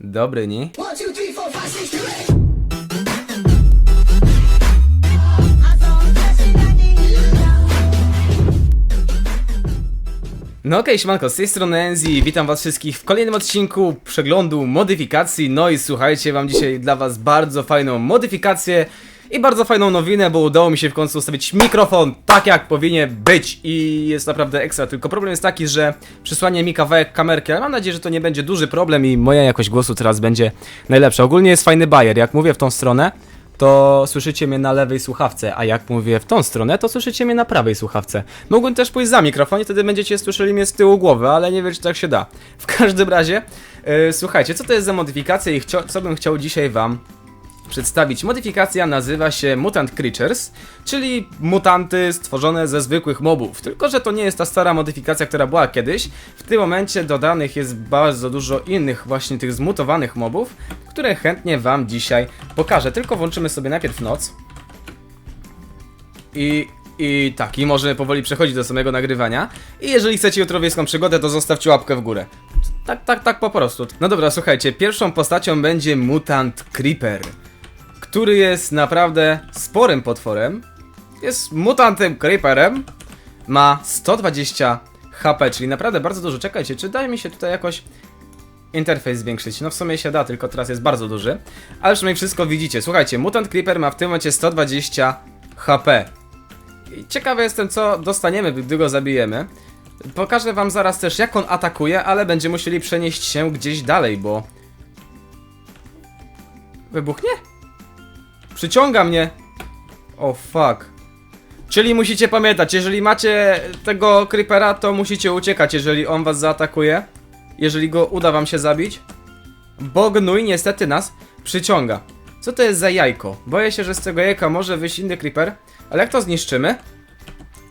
Dobry, nie? No okej, siemanko, z tej strony Enzi, witam was wszystkich w kolejnym odcinku przeglądu modyfikacji, no i słuchajcie, mam dzisiaj dla was bardzo fajną modyfikację i bardzo fajną nowinę, bo udało mi się w końcu ustawić mikrofon tak jak powinien być i jest naprawdę ekstra, tylko problem jest taki, że przysłanie mi kawałek kamerki, ale mam nadzieję, że to nie będzie duży problem i moja jakość głosu teraz będzie najlepsza. Ogólnie jest fajny bajer, jak mówię w tą stronę, to słyszycie mnie na lewej słuchawce, a jak mówię w tą stronę, to słyszycie mnie na prawej słuchawce. Mogłem też pójść za mikrofon i wtedy będziecie słyszeli mnie z tyłu głowy, ale nie wiem, czy tak się da. W każdym razie, yy, słuchajcie, co to jest za modyfikacja i co bym chciał dzisiaj wam przedstawić. Modyfikacja nazywa się Mutant Creatures, czyli mutanty stworzone ze zwykłych mobów. Tylko, że to nie jest ta stara modyfikacja, która była kiedyś. W tym momencie dodanych jest bardzo dużo innych właśnie tych zmutowanych mobów, które chętnie wam dzisiaj pokażę. Tylko włączymy sobie najpierw noc. I, I tak, i możemy powoli przechodzić do samego nagrywania. I jeżeli chcecie jutro wiejską przygodę, to zostawcie łapkę w górę. Tak, tak, tak po prostu. No dobra, słuchajcie, pierwszą postacią będzie Mutant Creeper który jest naprawdę sporym potworem. Jest mutantem creeperem. Ma 120 HP, czyli naprawdę bardzo dużo. Czekajcie, czy da mi się tutaj jakoś interfejs zwiększyć? No w sumie się da, tylko teraz jest bardzo duży. Ale przynajmniej wszystko widzicie. Słuchajcie, mutant creeper ma w tym momencie 120 HP. Ciekawy jestem, co dostaniemy, gdy go zabijemy. Pokażę wam zaraz też, jak on atakuje, ale będziemy musieli przenieść się gdzieś dalej, bo... Wybuchnie? Przyciąga mnie. O oh, fuck. Czyli musicie pamiętać, jeżeli macie tego creepera, to musicie uciekać, jeżeli on was zaatakuje. Jeżeli go uda wam się zabić. Bo gnój niestety nas przyciąga. Co to jest za jajko? Boję się, że z tego jajka może wyjść inny creeper. Ale jak to zniszczymy?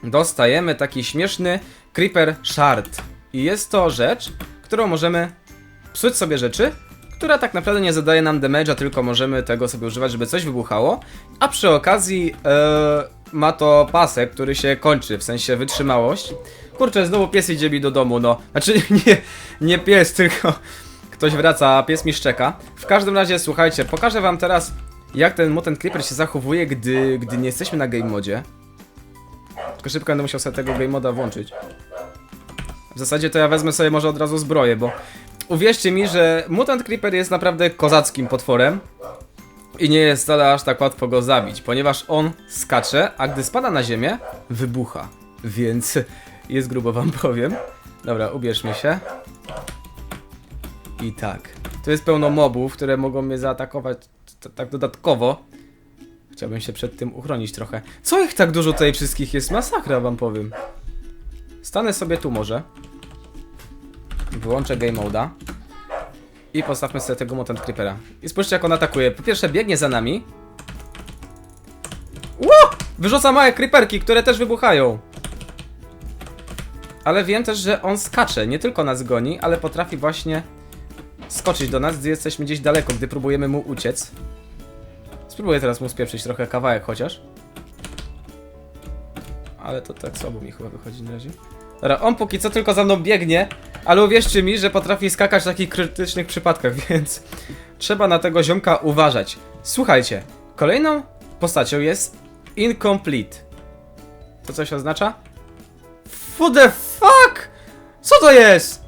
Dostajemy taki śmieszny creeper shard. I jest to rzecz, którą możemy psuć sobie rzeczy, która tak naprawdę nie zadaje nam damage'a, tylko możemy tego sobie używać, żeby coś wybuchało. A przy okazji e, ma to pasek, który się kończy, w sensie wytrzymałość. Kurczę, znowu pies idzie mi do domu, no. Znaczy nie, nie pies, tylko ktoś wraca, a pies mi szczeka. W każdym razie, słuchajcie, pokażę wam teraz, jak ten Mutant Creeper się zachowuje, gdy, gdy nie jesteśmy na game modzie. Tylko szybko będę musiał sobie tego game moda włączyć. W zasadzie to ja wezmę sobie może od razu zbroję, bo uwierzcie mi, że Mutant Creeper jest naprawdę kozackim potworem i nie jest wcale aż tak łatwo go zabić, ponieważ on skacze, a gdy spada na ziemię, wybucha. Więc jest grubo wam powiem. Dobra, ubierzmy się. I tak. Tu jest pełno mobów, które mogą mnie zaatakować tak dodatkowo. Chciałbym się przed tym uchronić trochę. Co ich tak dużo tutaj wszystkich jest? Masakra wam powiem. Stanę sobie tu może. Wyłączę game moda. I postawmy sobie tego mutant creepera. I spójrzcie jak on atakuje. Po pierwsze biegnie za nami. Ło! Wyrzuca małe creeperki, które też wybuchają. Ale wiem też, że on skacze. Nie tylko nas goni, ale potrafi właśnie skoczyć do nas, gdy jesteśmy gdzieś daleko, gdy próbujemy mu uciec. Spróbuję teraz mu spieprzyć trochę kawałek chociaż. Ale to tak słabo mi chyba wychodzi na razie. Dobra, on póki co tylko za mną biegnie, ale uwierzcie mi, że potrafi skakać w takich krytycznych przypadkach, więc trzeba na tego ziomka uważać. Słuchajcie, kolejną postacią jest Incomplete. To coś oznacza? What the fuck? Co to jest?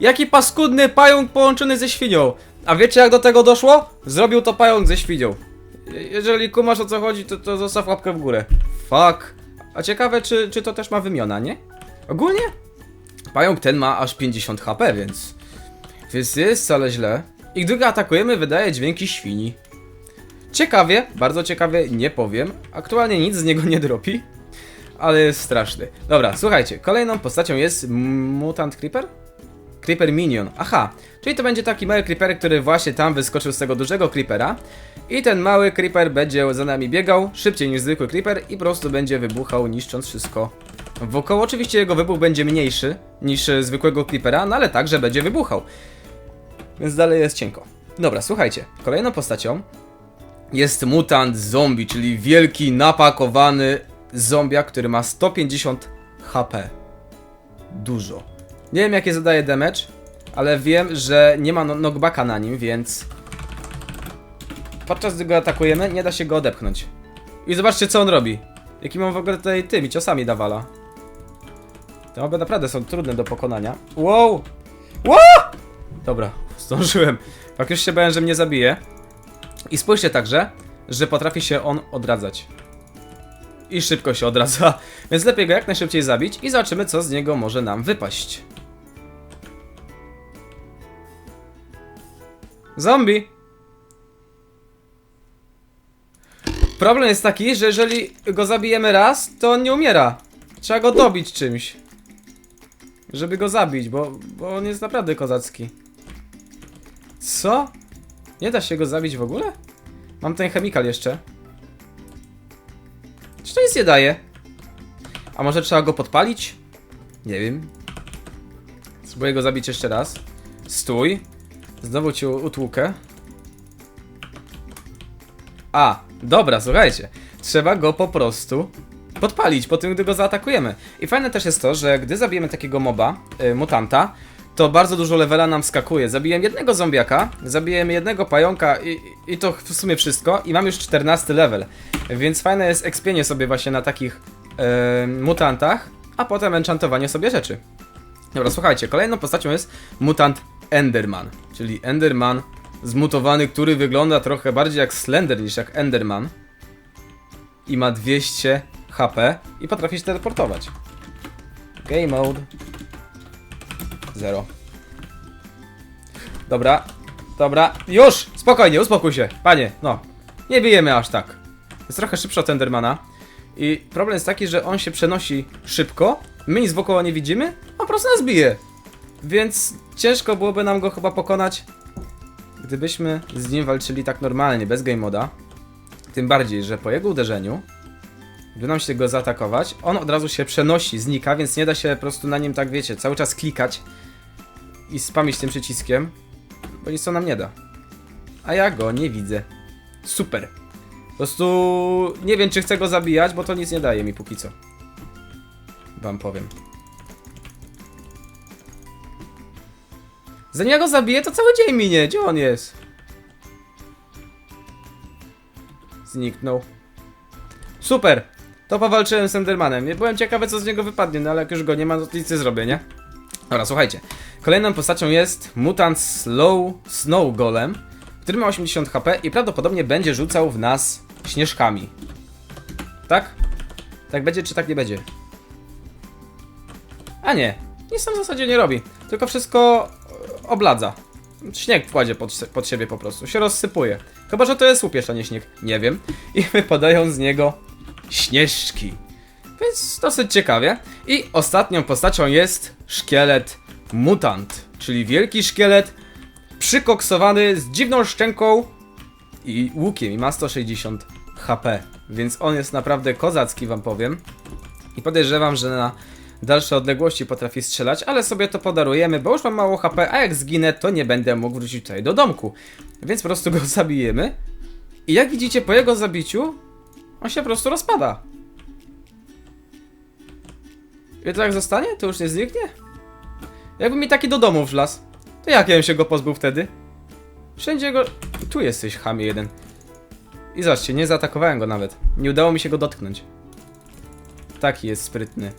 Jaki paskudny pająk połączony ze świnią. A wiecie jak do tego doszło? Zrobił to pająk ze świnią. Je- Jeżeli kumasz o co chodzi, to, to zostaw łapkę w górę. Fuck. A ciekawe, czy, czy to też ma wymiona, nie? Ogólnie pająk ten ma aż 50 HP, więc... Więc jest wcale źle. I gdy atakujemy, wydaje dźwięki świni. Ciekawie, bardzo ciekawie, nie powiem. Aktualnie nic z niego nie dropi. Ale jest straszny. Dobra, słuchajcie, kolejną postacią jest Mutant Creeper? Creeper Minion. Aha, czyli to będzie taki mały creeper, który właśnie tam wyskoczył z tego dużego creepera. I ten mały creeper będzie za nami biegał szybciej niż zwykły creeper i po prostu będzie wybuchał, niszcząc wszystko wokoło. Oczywiście jego wybuch będzie mniejszy niż e, zwykłego creepera, no ale także będzie wybuchał. Więc dalej jest cienko. Dobra, słuchajcie, kolejną postacią jest mutant zombie, czyli wielki, napakowany zombiak, który ma 150 HP. Dużo. Nie wiem jakie zadaje damage, ale wiem, że nie ma no- knockbacka na nim, więc podczas gdy go atakujemy, nie da się go odepchnąć. I zobaczcie, co on robi. Jaki mam w ogóle tutaj tymi ciosami dawala. Te moby naprawdę są trudne do pokonania. Wow! Wow! Dobra, zdążyłem. Już się bałem, że mnie zabije. I spójrzcie także, że potrafi się on odradzać. I szybko się odradza. Więc lepiej go jak najszybciej zabić i zobaczymy, co z niego może nam wypaść. Zombie! Problem jest taki, że jeżeli go zabijemy raz, to on nie umiera. Trzeba go dobić czymś. Żeby go zabić, bo, bo on jest naprawdę kozacki. Co? Nie da się go zabić w ogóle? Mam ten chemikal jeszcze. Czy to nic nie daje? A może trzeba go podpalić? Nie wiem. Spróbuję go zabić jeszcze raz. Stój. Znowu cię utłukę. A, dobra, słuchajcie. Trzeba go po prostu podpalić po tym, gdy go zaatakujemy. I fajne też jest to, że gdy zabijemy takiego moba, y, mutanta, to bardzo dużo levela nam skakuje. Zabiłem jednego zombiaka, zabiłem jednego pająka i, i to w sumie wszystko i mam już 14 level. Więc fajne jest ekspienie sobie właśnie na takich y, mutantach, a potem enchantowanie sobie rzeczy. Dobra, słuchajcie, kolejną postacią jest mutant Enderman, czyli Enderman zmutowany, który wygląda trochę bardziej jak Slender niż jak Enderman i ma 200 HP i potrafi się teleportować. Game mode. Zero. Dobra, dobra, już! Spokojnie, uspokój się, panie, no. Nie bijemy aż tak. Jest trochę szybszy od Endermana. I problem jest taki, że on się przenosi szybko, my nic wokoło nie widzimy, on po prostu nas bije. Więc ciężko byłoby nam go chyba pokonać, gdybyśmy z nim walczyli tak normalnie, bez game moda. Tym bardziej, że po jego uderzeniu, gdy nam się go zaatakować, on od razu się przenosi, znika, więc nie da się po prostu na nim tak, wiecie, cały czas klikać i spamić tym przyciskiem, bo nic to nam nie da. A ja go nie widzę. Super. Po prostu nie wiem, czy chcę go zabijać, bo to nic nie daje mi póki co. Wam powiem. Zanim ja go zabiję, to cały dzień minie. Gdzie on jest? Zniknął. Super! To powalczyłem z Endermanem. Nie byłem ciekawy, co z niego wypadnie, no ale jak już go nie ma, to nic nie zrobię, nie? Dobra, słuchajcie. Kolejną postacią jest Mutant Slow Snow Golem, który ma 80 HP i prawdopodobnie będzie rzucał w nas śnieżkami. Tak? Tak będzie, czy tak nie będzie? A nie, nic tam w zasadzie nie robi. Tylko wszystko e, obladza. Śnieg kładzie pod, pod siebie po prostu, się rozsypuje. Chyba, że to jest łupież, a nie śnieg. Nie wiem. I wypadają z niego śnieżki. Więc dosyć ciekawie. I ostatnią postacią jest szkielet mutant, czyli wielki szkielet przykoksowany z dziwną szczęką i łukiem i ma 160 HP. Więc on jest naprawdę kozacki, wam powiem. I podejrzewam, że na dalsze odległości potrafi strzelać, ale sobie to podarujemy, bo już mam mało HP, a jak zginę, to nie będę mógł wrócić tutaj do domku. Więc po prostu go zabijemy. I jak widzicie, po jego zabiciu, on się po prostu rozpada. I to jak zostanie, to już nie zniknie? Jakby mi taki do domu wlazł, to jak ja bym się go pozbył wtedy? Wszędzie go... Tu jesteś, chamie jeden. I zobaczcie, nie zaatakowałem go nawet. Nie udało mi się go dotknąć. Taki jest sprytny.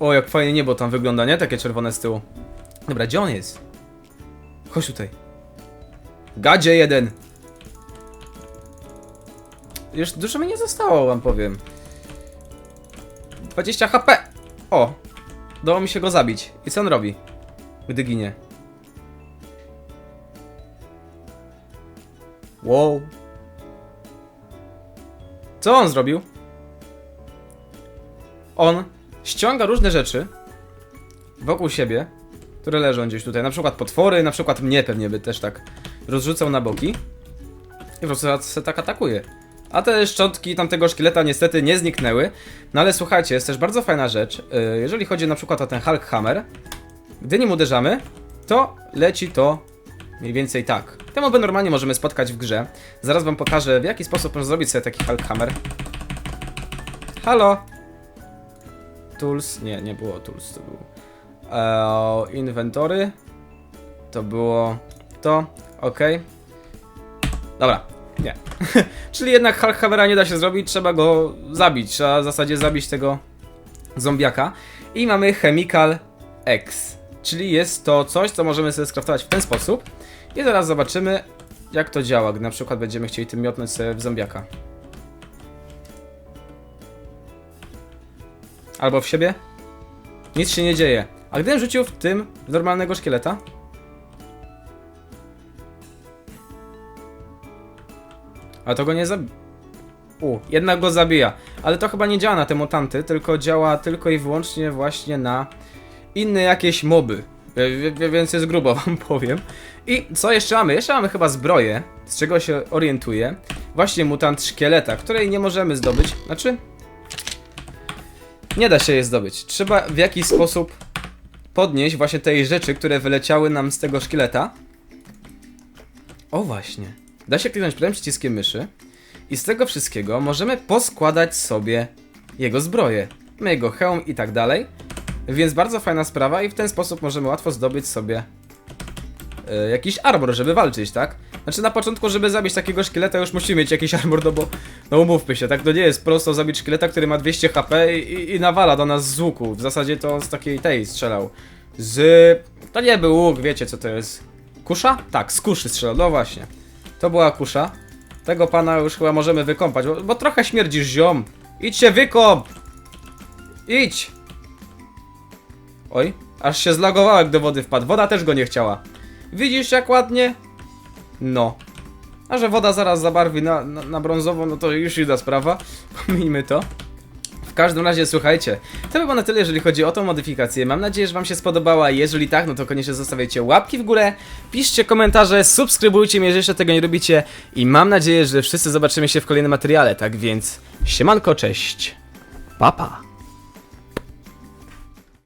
O, jak fajnie niebo tam wygląda, nie? Takie czerwone z tyłu. Dobra, gdzie on jest? Chodź tutaj. Gadzie jeden! Już dużo mi nie zostało, wam powiem. 20 HP! O! Udało mi się go zabić. I co on robi? Gdy ginie. Wow. Co on zrobił? On ściąga różne rzeczy wokół siebie, które leżą gdzieś tutaj. Na przykład potwory, na przykład mnie pewnie by też tak rozrzucał na boki. I po prostu tak atakuje. A te szczątki tamtego szkieleta niestety nie zniknęły. No ale słuchajcie, jest też bardzo fajna rzecz. Yy, Jeżeli chodzi na przykład o ten Hulk Hammer, gdy nim uderzamy, to leci to mniej więcej tak. Te moby normalnie możemy spotkać w grze. Zaraz wam pokażę, w jaki sposób można zrobić sobie taki Hulk Hammer. Halo? Tools? Nie, nie było Tools, to był... E, inwentory. To było to. Ok. Dobra, nie. Czyli jednak Hulkhavera nie da się zrobić, trzeba go zabić. Trzeba w zasadzie zabić tego zombiaka. I mamy Chemical X. Czyli jest to coś, co możemy sobie skraftować w ten sposób. I zaraz zobaczymy, jak to działa, gdy na przykład będziemy chcieli tym miotnąć sobie w zombiaka. Albo w siebie. Nic się nie dzieje. A gdybym rzucił w tym normalnego szkieleta? A to go nie zabi... U, jednak go zabija. Ale to chyba nie działa na te mutanty, tylko działa tylko i wyłącznie właśnie na inne jakieś moby. Wie- Więc jest grubo, wam powiem. I co jeszcze mamy? Jeszcze mamy chyba zbroję, z czego się orientuję. Właśnie mutant szkieleta, której nie możemy zdobyć. Znaczy... Nie da się jej zdobyć. Trzeba w jakiś sposób podnieść właśnie tej rzeczy, które wyleciały nam z tego szkieleta. O właśnie. Da się kliknąć prawym przyciskiem myszy i z tego wszystkiego możemy poskładać sobie jego zbroję. Jego hełm i tak dalej. Więc bardzo fajna sprawa i w ten sposób możemy łatwo zdobyć sobie e, jakiś armor, żeby walczyć, tak? Znaczy na początku, żeby zabić takiego szkieleta już musimy mieć jakiś armor, no bo no umówmy się, tak? To nie jest prosto zabić szkieleta, który ma 200 HP i, i, i nawala do nas z łuku. W zasadzie to z takiej tej strzelał. Z... To nie był łuk, wiecie co to jest. Kusza? Tak, z kuszy strzelał, no właśnie. To była kusza. Tego pana już chyba możemy wykąpać, bo, bo trochę śmierdzisz ziom. Idź się wykąp! Idź! Oj, aż się zlagowało jak do wody wpadł. Woda też go nie chciała. Widzisz jak ładnie? No. A że woda zaraz zabarwi na, na, na brązowo, no to już inna sprawa. Pomijmy to. W każdym razie, słuchajcie, to by było na tyle, jeżeli chodzi o tą modyfikację. Mam nadzieję, że Wam się spodobała. Jeżeli tak, no to koniecznie zostawiajcie łapki w górę, piszcie komentarze, subskrybujcie mnie, jeżeli jeszcze tego nie robicie. I mam nadzieję, że wszyscy zobaczymy się w kolejnym materiale. Tak więc, siemanko, cześć. Papa. Pa.